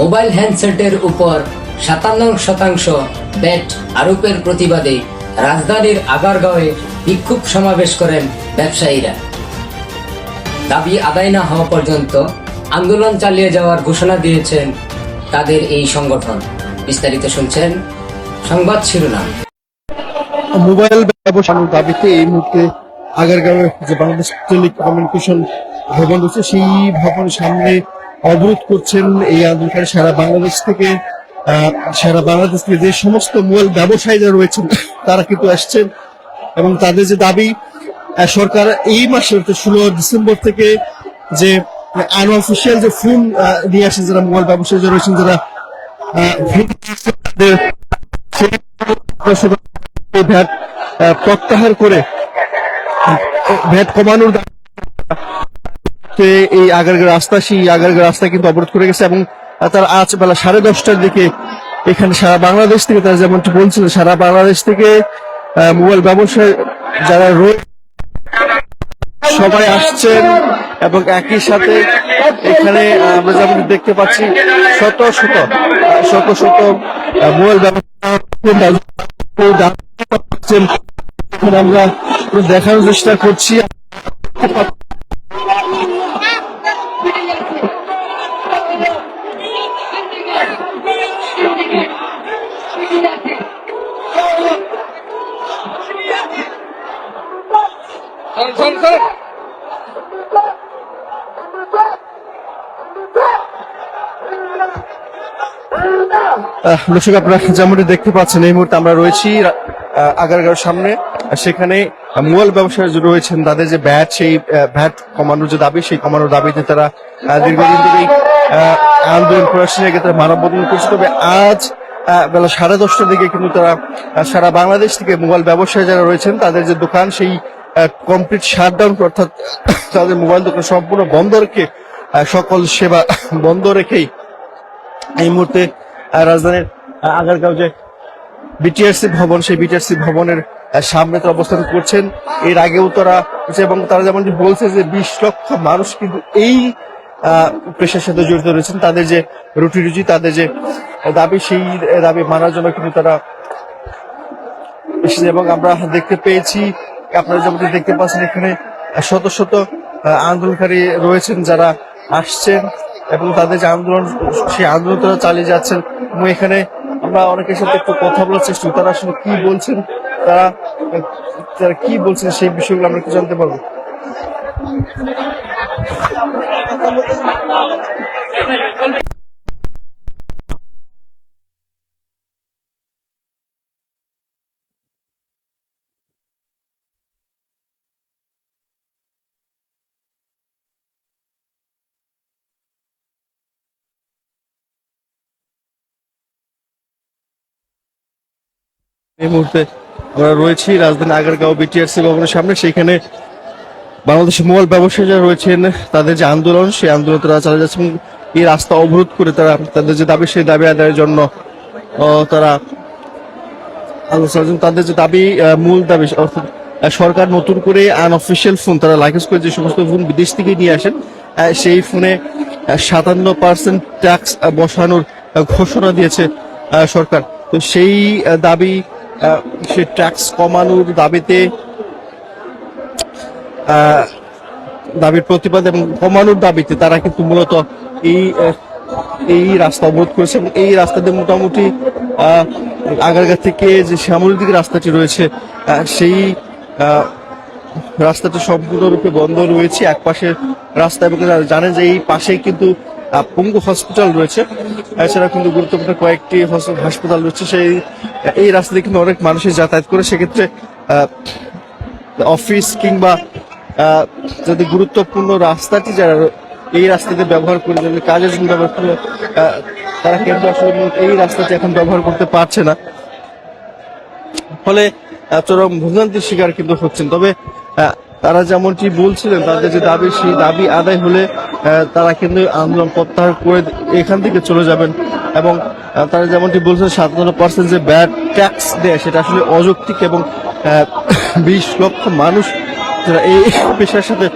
Mobile হ্যান্ডসেটের উপর সাতান্ন শতাংশ ব্যাট আরোপের প্রতিবাদে রাজধানীর আগারগাঁওয়ে বিক্ষোভ সমাবেশ করেন ব্যবসায়ীরা। দাবি আদায় না হওয়া পর্যন্ত আন্দোলন চালিয়ে যাওয়ার ঘোষণা দিয়েছেন তাদের এই সংগঠন। বিস্তারিত শুনছেন সংবাদ শিরোনাম। মোবাইল ব্যবসার দাবিতে এই মুহূর্তে আগারগাঁওয়ে যে বাংলাদেশ টেলিকমিউনিকেশন ভবন রয়েছে, সেই ভবনের সামনে অবরোধ করছেন এই আন্দোলনকারী সারা বাংলাদেশ থেকে সারা বাংলাদেশ থেকে যে সমস্ত মোবাইল ব্যবসায়ীরা রয়েছেন, তারা কিন্তু আসছেন। এবং তাদের যে দাবি সরকার এই মাসের ষোলো ডিসেম্বর থেকে যে আনঅফিসিয়াল যে ফোন নিয়ে আসেন, যারা মোবাইল ব্যবসায়ী রয়েছেন, যারা ভ্যাট প্রত্যাহার করে ভ্যাট কমানোর এই আগারগাঁ রাস্তা, সেই আগারগাঁ রাস্তা কিন্তু অবরোধ করে গেছে এবং তার আজ বেলা সাড়ে দশটার দিকে এখানে সারা বাংলাদেশ থেকে তারা যেমনটি বলছিল, সারা বাংলাদেশ থেকে মোবাইল ব্যবসায় যারা রয়েছে সবাই আসছেন এবং একই সাথে এখানে আমরা যেমন দেখতে পাচ্ছি, শত শত শত শত মোবাইল ব্যবসা আমরা দেখানোর চেষ্টা করছি। আহ, দর্শক আপনারা যেমনটি দেখতে পাচ্ছেন এই মুহূর্তে আমরা রয়েছি আগারগাঁওর সামনে। সেখানে মোবাইল ব্যবসায়ী রয়েছেন তাদের যে ব্যাট সেই ভ্যাট কমানোর যে দাবি সেই কমানোর দাবিতে তারা দীর্ঘদিন আহ, আন্দোলন করে আসছে সেক্ষেত্রে মানববন্ধন করছে। তবে আজ বেলা সাড়ে দশটার দিকে কিন্তু তারা সারা বাংলাদেশ থেকে মোবাইল ব্যবসায়ী যারা রয়েছেন তাদের যে দোকান সেই কমপ্লিট শাটডাউন অর্থাৎ তাদের মোবাইল দোকান সম্পূর্ণ বন্ধ রেখে সকল সেবা বন্ধ রেখেই এই মুহূর্তে রাজধানীর আগারগাঁও যে বিটিআরসি ভবন, সেই বিটিআরসি ভবনের সামনে তো অবস্থান করছেন। এর আগেও তারা এবং তারা যেমন বলছে যে বিশ লক্ষ মানুষ কিন্তু এই পেশার সাথে জড়িত রয়েছেন। তাদের যে রুটি রুজি, তাদের যে দাবি, সেই দাবি মানার জন্য কিন্তু তারা এবং আমরা দেখতে পেয়েছি আপনারা যেমন দেখতে পাচ্ছেন, এখানে শত শত আন্দোলনকারী রয়েছেন যারা আসছেন এবং তাদের যে আন্দোলন, সেই আন্দোলন তারা চালিয়ে যাচ্ছেন এবং এখানে আমরা অনেকের সাথে একটু কথা বলার চেষ্টা। তারা আসলে কি বলছেন, তারা তারা কি বলছেন সেই বিষয়গুলো আমরা একটু জানতে পারব এই মুহূর্তে আমরা রয়েছি রাজধানী আগারগাঁও বিটিআরসি ভবনের সামনে সেখানে বাংলাদেশের মোবাইল ব্যবসায়ী যারা রয়েছেন, তাদের যে আন্দোলন, সেই আন্দোলন তারা চালিয়ে যাচ্ছে এই রাস্তা অবরোধ করে তারা তাদের যে দাবি, সেই দাবি আদায়ের জন্য তারা চালাচ্ছেন। তাদের যে দাবি মূল দাবি, অর্থাৎ সরকার নতুন করে আনঅফিসিয়াল ফোন তারা লাইসেন্স করে যে সমস্ত ফোন বিদেশ থেকে নিয়ে আসেন সেই ফোনে সাতান্ন পার্সেন্ট ট্যাক্স বসানোর ঘোষণা দিয়েছে সরকার তো সেই দাবি সে ট্যাক্স কমানোর দাবিতে দাবির প্রতিবাদ এবং কমানোর দাবিতে তারা কিন্তু মূলত এই এই রাস্তা অবরোধ করেছে এবং এই রাস্তাতে মোটামুটি আগারগা থেকে যে শ্যামল দিকে রাস্তাটি রয়েছে সেই রাস্তাটা সম্পূর্ণরূপে বন্ধ রয়েছে। এক পাশে রাস্তা এবং জানেন যে এই পাশেই কিন্তু পঙ্গু হসপিটাল রয়েছে। এছাড়া কিন্তু গুরুত্বপূর্ণ কয়েকটি হাসপাতাল রয়েছে। সেই, এই রাস্তা দিয়ে কিন্তু অনেক মানুষের যাতায়াত করে। সেক্ষেত্রে অফিস কিংবা যদি গুরুত্বপূর্ণ রাস্তাটি যারা এই রাস্তাতে ব্যবহার করে যাদের কাজের জন্য ব্যবহার করে তারা কিন্তু আসলে এই রাস্তাটি এখন ব্যবহার করতে পারছে না। ফলে চরম ভোগান্তির শিকার কিন্তু হচ্ছেন। তবে তারা যেমনটি বলছিলেন, তাদের যে দাবি, সেই দাবি আদায় হলে তারা কিন্তু আন্দোলন প্রত্যাহার করে এখান থেকে চলে যাবেন। এবং তারা যেমনটি বলছেন, সাতান্ন পার্সেন্ট যে ব্যাড ট্যাক্স দেয়, সেটা আসলে অযৌক্তিক এবং বিশ লক্ষ মানুষ যারা এই পেশার সাথে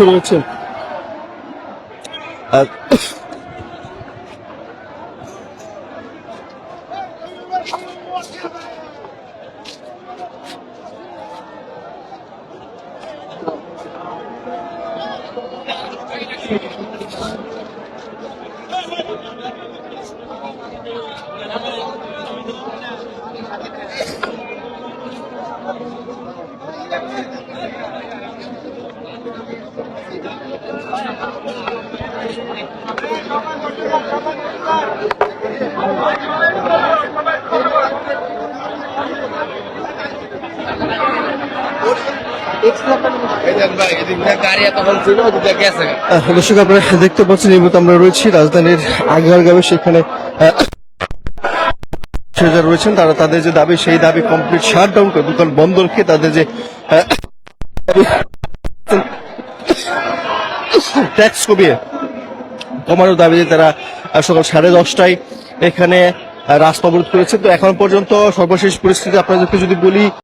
রয়েছেন। ছিল ওদিকে গেছে আহ, দর্শক, আপনারা দেখতে পাচ্ছেন এই মুহূর্তে আমরা রয়েছি রাজধানীর আগারগাঁও, সেখানে রয়েছেন, তারা তাদের যে দাবি, সেই দাবি কমপ্লিট শাটডাউন করে দোকান বন্ধ রেখে তাদের যে ট্যাক্স কমিয়ে কমানোর দাবিতে তারা সকাল সাড়ে দশটায় এখানে রাস্তা অবরোধ করেছে। তো এখন পর্যন্ত সর্বশেষ পরিস্থিতি আপনাদেরকে যদি বলি